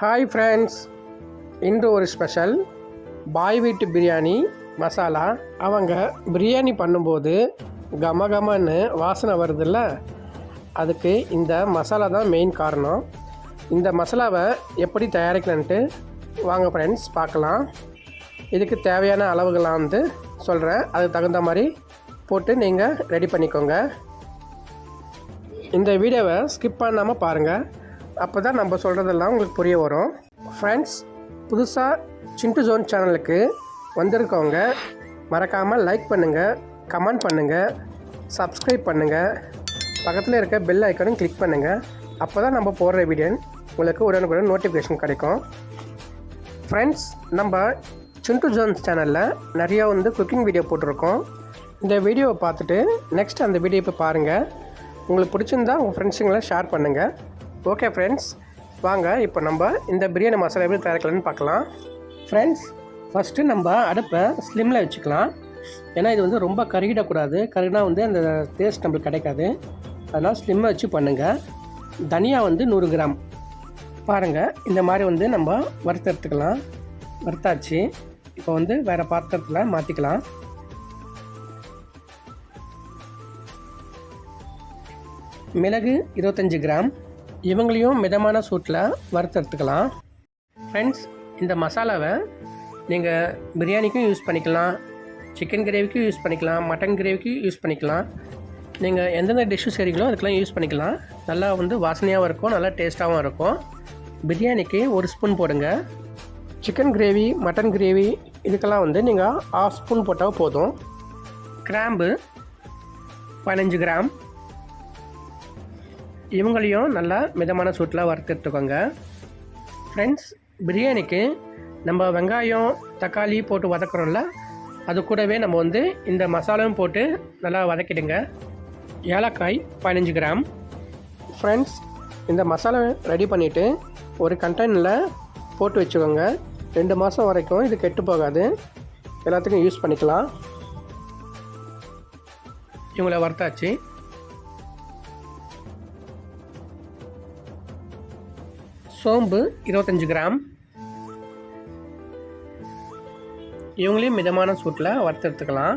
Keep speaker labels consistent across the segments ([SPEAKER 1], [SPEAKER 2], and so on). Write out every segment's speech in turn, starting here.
[SPEAKER 1] Hi friends இன்று ஒரு special பாய் வீட்டு பிரியாணி மசாலா. அவங்க பிரியாணி பண்ணும்போது கம கமன்னு வாசனை வருதுல்ல? அதுக்கு இந்த மசாலா தான் மெயின் காரணம். இந்த மசாலாவை எப்படி தயாரிக்கலான்ட்டு வாங்க ஃப்ரெண்ட்ஸ் பார்க்கலாம். இதுக்கு தேவையான அளவுகள்லாம் வந்து சொல்கிறேன் அதுக்கு தகுந்த மாதிரி போட்டு நீங்கள் ரெடி பண்ணிக்கோங்க. இந்த வீடியோவை ஸ்கிப் பண்ணாமல் பாருங்கள் அப்போ தான் நம்ம சொல்கிறதெல்லாம் உங்களுக்கு புரிய வரும். ஃப்ரெண்ட்ஸ் புதுசாக சிண்டு ஜோன் சேனலுக்கு வந்திருக்கவங்க மறக்காமல் லைக் பண்ணுங்கள் கமெண்ட் பண்ணுங்கள் சப்ஸ்கிரைப் பண்ணுங்கள் பக்கத்தில் இருக்க பெல் ஐக்கனும் கிளிக் பண்ணுங்கள் அப்போ தான் நம்ம போடுற வீடியோ உங்களுக்கு உடனுக்குடன் நோட்டிஃபிகேஷன் கிடைக்கும். ஃப்ரெண்ட்ஸ் நம்ம சிண்டு ஜோன்ஸ் சேனலில் நிறையா வந்து குக்கிங் வீடியோ போட்டிருக்கோம். இந்த வீடியோவை பார்த்துட்டு நெக்ஸ்ட் அந்த வீடியோ இப்போ பாருங்கள் உங்களுக்கு பிடிச்சிருந்தா உங்கள் ஃப்ரெண்ட்ஸுங்களை ஷேர் பண்ணுங்கள் ஓகே ஃப்ரெண்ட்ஸ் வாங்க இப்போ நம்ம இந்த பிரியாணி மசாலா எப்படி தயாரிக்கலாம்னு பார்க்கலாம். ஃப்ரெண்ட்ஸ் ஃபஸ்ட்டு நம்ம அடுப்பை ஸ்லிம்மில் வச்சுக்கலாம். ஏன்னா இது வந்து ரொம்ப கருகிடக்கூடாது. கருகினா வந்து அந்த டேஸ்ட் நம்மளுக்கு கிடைக்காது. அதனால் ஸ்லிம்மை வச்சு பண்ணுங்கள் தனியா வந்து நூறு கிராம். பாருங்கள் இந்த மாதிரி வந்து நம்ம வறுத்து எடுத்துக்கலாம். வறுத்தாச்சு. இப்போ வந்து வேறு பாத்திரத்தில் மாற்றிக்கலாம் மிளகு இருபத்தஞ்சி கிராம். இவங்களையும் மிதமான சூட்டில் வறுத்து எடுத்துக்கலாம் ஃப்ரெண்ட்ஸ் இந்த மசாலாவை நீங்கள் பிரியாணிக்கும் யூஸ் பண்ணிக்கலாம். சிக்கன் கிரேவிக்கும் யூஸ் பண்ணிக்கலாம். மட்டன் கிரேவிக்கும் யூஸ் பண்ணிக்கலாம். நீங்கள் எந்தெந்த டிஷ்ஷு செய்கிறீங்களோ அதுக்கெலாம் யூஸ் பண்ணிக்கலாம். நல்லா வந்து வாசனையாகவும் இருக்கும் நல்லா டேஸ்ட்டாகவும் இருக்கும். பிரியாணிக்கு ஒரு ஸ்பூன் போடுங்க. சிக்கன் கிரேவி மட்டன் கிரேவி இதுக்கெல்லாம் வந்து நீங்கள் ஆஃப் ஸ்பூன் போட்டால் போதும். கிராம்பு பதினஞ்சு கிராம் இவங்களையும் நல்லா மிதமான சூட்டில் வறுத்துட்டுக்கோங்க. ஃப்ரெண்ட்ஸ் பிரியாணிக்கு நம்ம வெங்காயம் தக்காளி போட்டு வதக்குறோம்ல அது கூடவே நம்ம வந்து இந்த மசாலாவும் போட்டு நல்லா வதக்கிடுங்க. ஏலக்காய் பதினஞ்சு கிராம். ஃப்ரெண்ட்ஸ் இந்த மசாலா ரெடி பண்ணிவிட்டு ஒரு கண்டெய்னரில் போட்டு வச்சுக்கோங்க. ரெண்டு மாதம் வரைக்கும் இது கெட்டு போகாது. எல்லாத்துக்கும் யூஸ் பண்ணிக்கலாம். இவங்களை வறுத்தாச்சு. சோம்பு இருபத்தஞ்சி கிராம். இவங்களையும் மிதமான சூட்டில் வறுத்தெடுத்துக்கலாம்.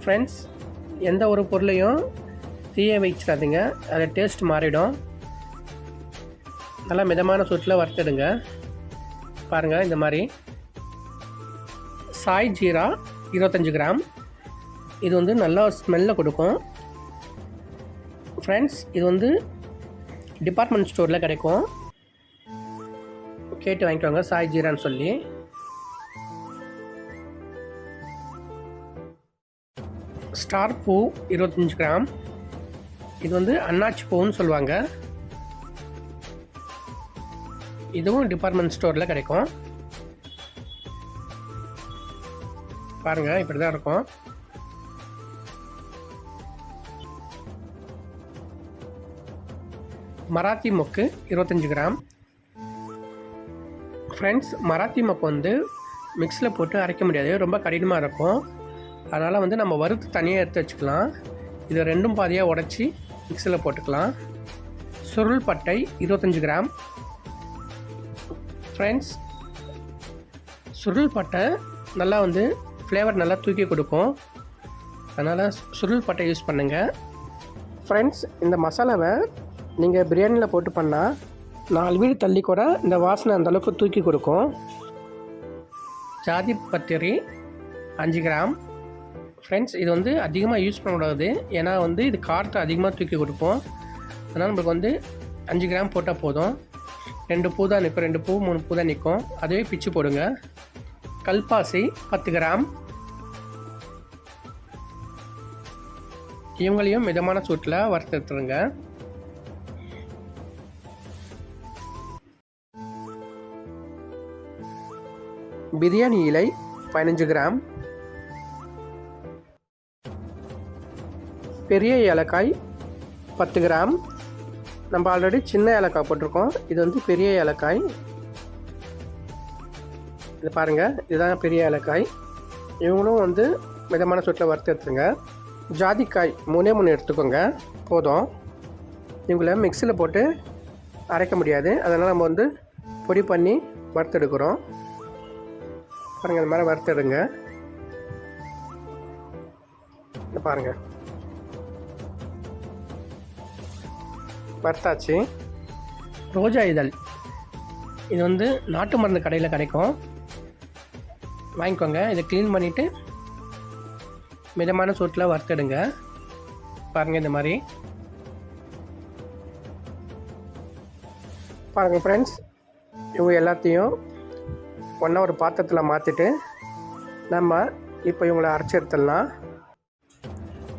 [SPEAKER 1] ஃப்ரெண்ட்ஸ் எந்த ஒரு பொருளையும் தீய வச்சிடாதீங்க. அதை டேஸ்ட் மாறிடும். நல்லா மிதமான சூட்டில் வறுத்துடுங்க. பாருங்கள் இந்த மாதிரி. சாய் ஜீரா இருபத்தஞ்சி கிராம். இது வந்து நல்லா ஸ்மெல்லை கொடுக்கும். ஃப்ரெண்ட்ஸ் இது வந்து டிபார்ட்மெண்ட் ஸ்டோரில் கிடைக்கும். கேட்டு வாங்கிக்கோங்க சாய் ஜீரான்னு சொல்லி. ஸ்டார் பூ இருபத்தஞ்சி கிராம். இது வந்து அன்னாச்சி பூன்னு சொல்லுவாங்க. இதுவும் டிபார்ட்மெண்ட் ஸ்டோரில் கிடைக்கும். பாருங்கள் இப்படி தான் இருக்கும். மராத்தி மொக்கு இருபத்தஞ்சி கிராம். ஃப்ரெண்ட்ஸ் மராத்தி மொக்கு வந்து மிக்ஸில் போட்டு அரைக்க முடியாது. ரொம்ப கடினமாக இருக்கும். அதனால் வந்து நம்ம வறுத்து தனியாக எடுத்து வச்சுக்கலாம். இதை ரெண்டும் பாதியாக உடச்சி மிக்ஸில் போட்டுக்கலாம். சுருள் பட்டை இருபத்தஞ்சி கிராம். ஃப்ரெண்ட்ஸ் சுருள் பட்டை நல்லா வந்து ஃப்ளேவர் நல்லா தூக்கி கொடுக்கும். அதனால் சுருள் பட்டை யூஸ் பண்ணுங்கள் ஃப்ரெண்ட்ஸ் இந்த மசாலாவை நீங்கள் பிரியாணியில் போட்டு பண்ணால் நாலு வீடு தள்ளி கூட இந்த வாசனை அந்தளவுக்கு தூக்கி கொடுக்கும். ஜாதி பத்திரி அஞ்சு கிராம். ஃப்ரெண்ட்ஸ் இது வந்து அதிகமாக யூஸ் பண்ணக்கூடாது. ஏன்னா வந்து இது காரத்தை அதிகமாக தூக்கி கொடுப்போம் அதனால் நம்மளுக்கு வந்து அஞ்சு கிராம் போட்டால் போதும். ரெண்டு பூ தான் நிற்கும் ரெண்டு பூ மூணு பூ தான் நிற்கும் அதுவே பிச்சு போடுங்க. கல்பாசி பத்து கிராம். இவங்களையும் மிதமான சூட்டில் வறுத்து பிரியாணி இலை பதினஞ்சு கிராம். பெரிய ஏலக்காய் பத்து கிராம். நம்ம ஆல்ரெடி சின்ன ஏலக்காய் போட்டிருக்கோம். இது வந்து பெரிய ஏலக்காய். இது பாருங்கள் இதுதான் பெரிய ஏலக்காய். இவங்களும் வந்து மிதமான சூட்டில் வறுத்து எடுத்துங்க ஜாதிக்காய் மூணே மூணு எடுத்துக்கோங்க. போதும். இவங்கள மிக்சியில் போட்டு அரைக்க முடியாது. அதனால் நம்ம வந்து பொடி பண்ணி வறுத்தெடுக்கிறோம். பாருங்கள் இந்த மாதிரி வறுத்தெடுங்க இங்க பாருங்கள் வறுத்தாச்சு. ரோஜா இதழ். இது வந்து நாட்டு மருந்து கடையில் கிடைக்கும். வாங்கிக்கோங்க. இதை க்ளீன் பண்ணிவிட்டு மிதமான சூட்டில் வறுத்தெடுங்க பாருங்கள் இந்த மாதிரி. பாருங்கள் ஃப்ரெண்ட்ஸ் இவங்க எல்லாத்தையும் ஒன்றா ஒரு பாத்திரத்தில் மாற்றிட்டு நம்ம இப்போ இவங்களை அரைச்சி எடுத்துடலாம்.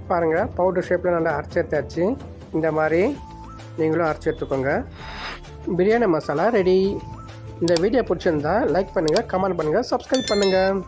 [SPEAKER 1] பாருங்கள் பவுடர் ஷேப்பில் நல்லா அரைச்சி எடுத்தாச்சு. இந்த மாதிரி நீங்களும் அரைச்சி எடுத்துக்கோங்க. பிரியாணி மசாலா ரெடி இந்த வீடியோ பிடிச்சிருந்தா லைக் பண்ணுங்கள் கமெண்ட் பண்ணுங்கள் சப்ஸ்கிரைப் பண்ணுங்கள்